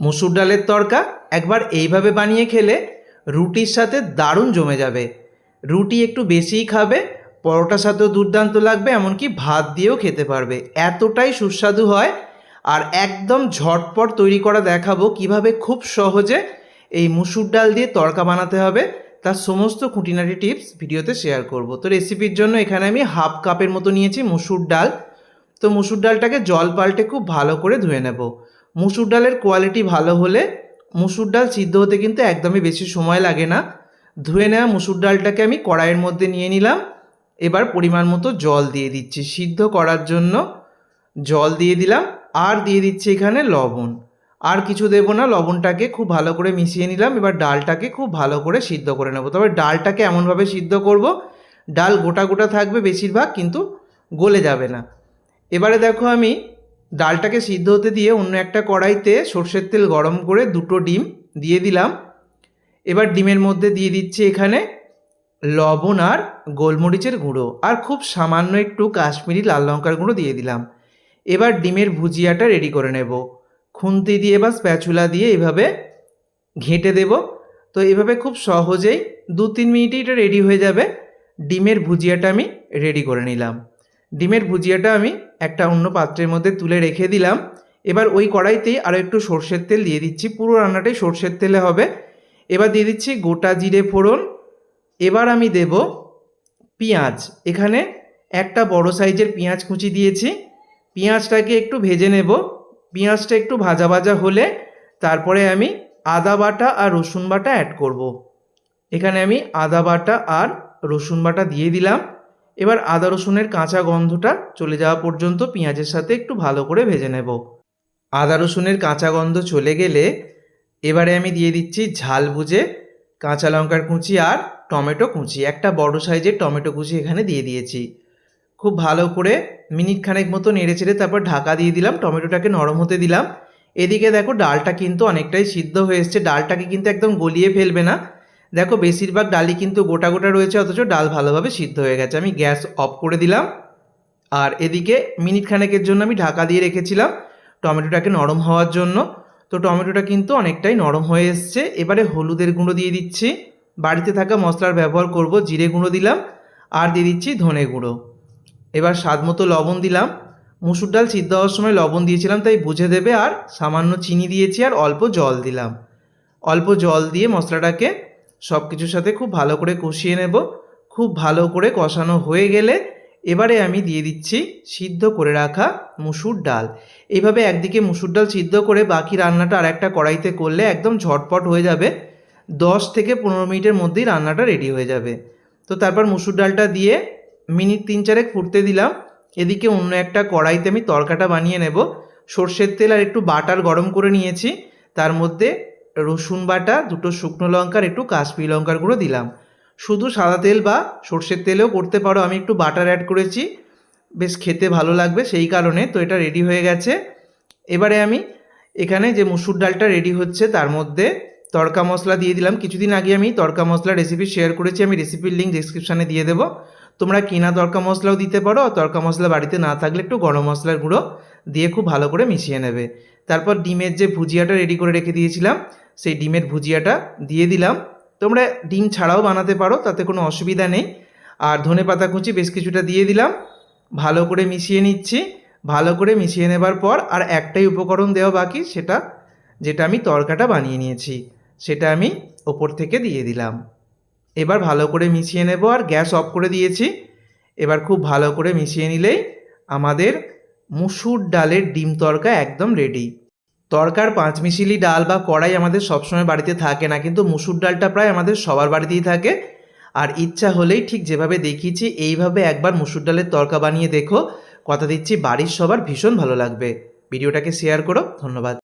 মুসুর ডালের তরকা একবার এইভাবে বানিয়ে খেলে রুটির সাথে দারুণ জমে যাবে। রুটি একটু বেশিই খাবে, পরোটার সাথেও দুর্দান্ত লাগবে, এমনকি ভাত দিয়েও খেতে পারবে। এতটাই সুস্বাদু হয় আর একদম ঝটপট তৈরি করা দেখাবো কীভাবে খুব সহজে এই মুসুর ডাল দিয়ে তরকা বানাতে হবে, তার সমস্ত খুঁটিনাটি টিপস ভিডিওতে শেয়ার করব। তো রেসিপির জন্য এখানে আমি হাফ কাপের মতো নিয়েছি মুসুর ডাল। তো মুসুর ডালটাকে জল পাল্টে খুব ভালো করে ধুয়ে নেব। মুসুর ডালের কোয়ালিটি ভালো হলে মুসুর ডাল সিদ্ধ হতে কিন্তু একদমই বেশি সময় লাগে না। ধুয়ে নেওয়া মুসুর ডালটাকে আমি কড়াইয়ের মধ্যে নিয়ে নিলাম। এবার পরিমাণ মতো জল দিয়ে দিচ্ছি সিদ্ধ করার জন্য। জল দিয়ে দিলাম, আর দিয়ে দিচ্ছি এখানে লবণ। আর কিছু দেবো না, লবণটাকে খুব ভালো করে মিশিয়ে নিলাম। এবার ডালটাকে খুব ভালো করে সিদ্ধ করে নেব। তবে ডালটাকে এমনভাবে সিদ্ধ করব, ডাল গোটা গোটা থাকবে বেশিরভাগ, কিন্তু গলে যাবে না। এবারে দেখো আমি ডালটাকে সিদ্ধ হতে দিয়ে অন্য একটা কড়াইতে সর্ষের তেল গরম করে দুটো ডিম দিয়ে দিলাম। এবার ডিমের মধ্যে দিয়ে দিচ্ছি এখানে লবণ আর গোলমরিচের গুঁড়ো আর খুব সামান্য একটু কাশ্মীরি লাল লঙ্কার গুঁড়ো দিয়ে দিলাম। এবার ডিমের ভুজিয়াটা রেডি করে নেব। খুন্তি দিয়ে বা স্প্যাচুলা দিয়ে এভাবে ঘেঁটে দেব। তো এভাবে খুব সহজেই দু তিন মিনিটেই এটা রেডি হয়ে যাবে। ডিমের ভুজিয়াটা আমি রেডি করে নিলাম। ডিমের ভুজিয়াটা আমি একটা অন্য পাত্রের মধ্যে তুলে রেখে দিলাম। এবার ওই কড়াইতেই আরও একটু সর্ষের তেল দিয়ে দিচ্ছি। পুরো রান্নাটাই সর্ষের তেলে হবে। এবার দিয়ে দিচ্ছি গোটা জিরে ফোড়ন। এবার আমি দেব পেঁয়াজ। এখানে একটা বড় সাইজের পেঁয়াজ কুচি দিয়েছি। পেঁয়াজটাকে একটু ভেজে নেব। পেঁয়াজটা একটু ভাজা ভাজা হলে তারপরে আমি আদা বাটা আর রসুন বাটা অ্যাড করব। এখানে আমি আদা বাটা আর রসুন বাটা দিয়ে দিলাম। এবার আদা রসুনের কাঁচা গন্ধটা চলে যাওয়া পর্যন্ত পেঁয়াজের সাথে একটু ভালো করে ভেজে নেব। আদা রসুনের কাঁচা গন্ধ চলে গেলে এবারে আমি দিয়ে দিচ্ছি ঝাল বুঝে কাঁচা লঙ্কার কুচি আর টমেটো কুচি। একটা বড় সাইজের টমেটো কুচি এখানে দিয়ে দিয়েছি। খুব ভালো করে মিনিট খানেক মতো নেড়ে চেড়ে তারপর ঢাকা দিয়ে দিলাম, টমেটোটাকে নরম হতে দিলাম। এদিকে দেখো ডালটা কিন্তু অনেকটাই সিদ্ধ হয়ে এসছে। ডালটাকে কিন্তু একদম গলিয়ে ফেলবে না। দেখো বেশিরভাগ ডালই কিন্তু গোটা গোটা রয়েছে, অথচ ডাল ভালোভাবে সিদ্ধ হয়ে গেছে। আমি গ্যাস অফ করে দিলাম। আর এদিকে মিনিট খানেকের জন্য আমি ঢাকা দিয়ে রেখেছিলাম টমেটোটাকে নরম হওয়ার জন্য। তো টমেটোটা কিন্তু অনেকটাই নরম হয়ে এসছে। এবারে হলুদের গুঁড়ো দিয়ে দিচ্ছি। বাড়িতে থাকা মশলার ব্যবহার করব, জিরে গুঁড়ো দিলাম আর দিয়ে দিচ্ছি ধনে গুঁড়ো। এবার স্বাদ মতো লবণ দিলাম। মুসুর ডাল সিদ্ধ হওয়ার সময় লবণ দিয়েছিলাম, তাই বুঝে দেবে। আর সামান্য চিনি দিয়েছি আর অল্প জল দিলাম। অল্প জল দিয়ে মশলাটাকে সব কিছুর সাথে খুব ভালো করে কষিয়ে নেব। খুব ভালো করে কষানো হয়ে গেলে এবারে আমি দিয়ে দিচ্ছি সিদ্ধ করে রাখা মুসুর ডাল। এইভাবে একদিকে মুসুর ডাল সিদ্ধ করে বাকি রান্নাটা আর একটা কড়াইতে করলে একদম ঝটপট হয়ে যাবে। দশ থেকে পনেরো মিনিটের মধ্যেই রান্নাটা রেডি হয়ে যাবে। তো তারপর মুসুর ডালটা দিয়ে মিনিট তিন চারেক ফুটতে দিলাম। এদিকে অন্য একটা কড়াইতে আমি তরকাটা বানিয়ে নেব। সর্ষের তেল আর একটু বাটার গরম করে নিয়েছি। তার মধ্যে রসুন বাটা, দুটো শুকনো লঙ্কার, একটু কাশ্মীরি লঙ্কার গুঁড়ো দিলাম। শুধু সাদা তেল বা সর্ষের তেলেও করতে পারো। আমি একটু বাটার অ্যাড করেছি। বেশ খেতে ভালো লাগবে সেই কারণে। তো এটা রেডি হয়ে গেছে। এবারে আমি এখানে যে মুসুর ডালটা রেডি হচ্ছে, তার মধ্যে তড়কা মশলা দিয়ে দিলাম। কিছুদিন আগে আমি তড়কা মশলা রেসিপি শেয়ার করেছি। আমি রেসিপির লিঙ্ক ডিসক্রিপশানে দিয়ে দেবো। তোমরা কিনা তড়কা মশলাও দিতে পারো। আর তড়কা মশলা বাড়িতে না থাকলে একটু গরম মশলার গুঁড়ো দিয়ে খুব ভালো করে মিশিয়ে নেবে। তারপর ডিমের যে ভুজিয়াটা রেডি করে রেখে দিয়েছিলাম, সেই ডিমের ভুজিয়াটা দিয়ে দিলাম। তোমরা ডিম ছাড়াও বানাতে পারো, তাতে কোনো অসুবিধা নেই। আর ধনে পাতা কুচি বেশ কিছুটা দিয়ে দিলাম। ভালো করে মিশিয়ে নিচ্ছি। ভালো করে মিশিয়ে নেবার পর আর একটাই উপকরণ দেওয়া বাকি, সেটা, যেটা আমি তরকাটা বানিয়ে নিয়েছি, সেটা আমি ওপর থেকে দিয়ে দিলাম। এবার ভালো করে মিশিয়ে নেব আর গ্যাস অফ করে দিয়েছি। এবার খুব ভালো করে মিশিয়ে নিলেই আমাদের মুসুর ডালের ডিম তরকা একদম রেডি তরকার পাঁচ মিশিলি ডাল বা কড়াই আমাদের সবসময় বাড়িতে থাকে না, কিন্তু মুসুর ডালটা প্রায় আমাদের সবার বাড়িতেই থাকে। আর ইচ্ছা হলেই ঠিক যেভাবে দেখিয়েছি, এইভাবে একবার মুসুর ডালের তরকা বানিয়ে দেখো। কথা দিচ্ছি বাড়ির সবার ভীষণ ভালো লাগবে। ভিডিওটাকে শেয়ার করো, ধন্যবাদ।